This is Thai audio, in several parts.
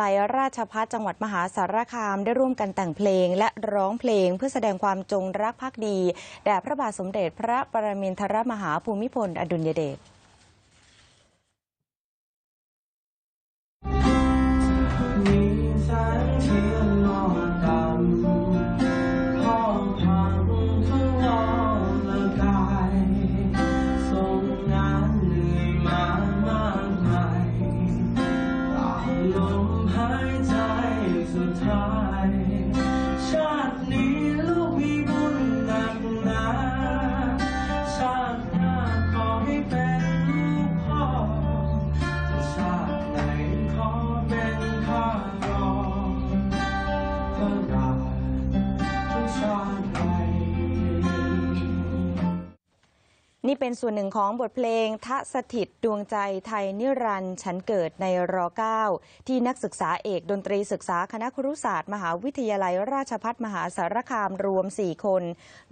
ลายราชพัฒจังหวัดมหาสารคามได้ร่วมกันแต่งเพลง และร้องเพลงเพื่อแสดงความจงรักภักดีแด่พระบาทสมเด็จพระปรมินทรมหาภูมิพล อดุลยเดช สุดท้าย นี่เป็นส่วนหนึ่งของบทเพลงทะสถิตดวงใจไทยนิรันดร์ฉันเกิดในร9ที่นักศึกษาเอกดนตรีศึกษาคณะครุศาสตร์มหาวิทยาลัยราชภัฏมหาสารคามรวม 4 คน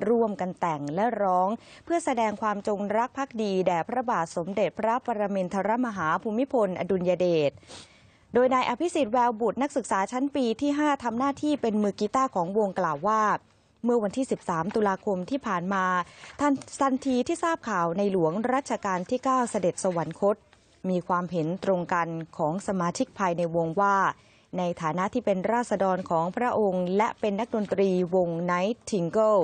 ร่วมกันแต่งและร้อง เพื่อแสดงความจงรักภักดีแด่พระบาทสมเด็จพระปรมินทรมหาภูมิพล อดุลยเดชโดยนายอภิสิทธิ์แววบุตรนักศึกษาชั้นปีที่ 5 ทำหน้าที่เป็นมือกีตาร์ของวงกล่าวว่า เมื่อวันที่ 13 ตุลาคมที่ผ่านมาทันทันทีที่ทราบข่าวในหลวงรัชกาลที่ 9 เสด็จสวรรคต มีความเห็นตรงกันของสมาชิกภายในวงว่า ในฐานะที่เป็นราษฎรของพระองค์ และเป็นนักดนตรีวงไนท์ทิงเกิล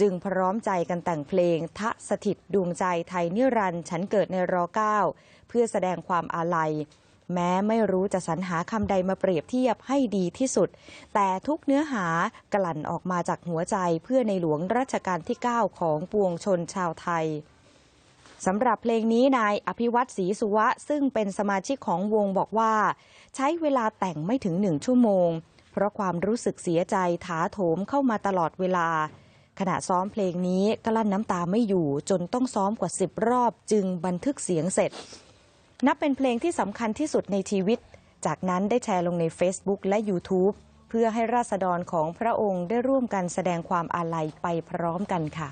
จึงพร้อมใจกันแต่งเพลง ทะสถิตดวงใจไทยนิรันดร์ฉันเกิดในร9เพื่อแสดงความอาลัย แม้ไม่รู้จะสรรหาคำใดมาเปรียบเทียบให้ดีที่สุด แต่ทุกเนื้อหากลั่นออกมาจากหัวใจเพื่อในหลวงรัชกาลที่ 9 ของปวงชนชาวไทยสำหรับเพลงนี้นายอภิวัตศรีสุวะ ซึ่งเป็นสมาชิกของวงบอกว่า ใช้เวลาแต่งไม่ถึงหนึ่งชั่วโมง เพราะความรู้สึกเสียใจถาโถมเข้ามาตลอดเวลา ขณะซ้อมเพลงนี้กลั้นน้ำตาไม่อยู่จนต้องซ้อมกว่าสิบรอบจึงบันทึกเสียงเสร็จ นับเป็นเพลงที่สำคัญที่สุดในชีวิต จากนั้นได้แชร์ลงใน Facebook และ YouTube เพื่อให้ราษฎรของพระองค์ได้ร่วมกันแสดงความอาลัยไปพร้อมกันค่ะ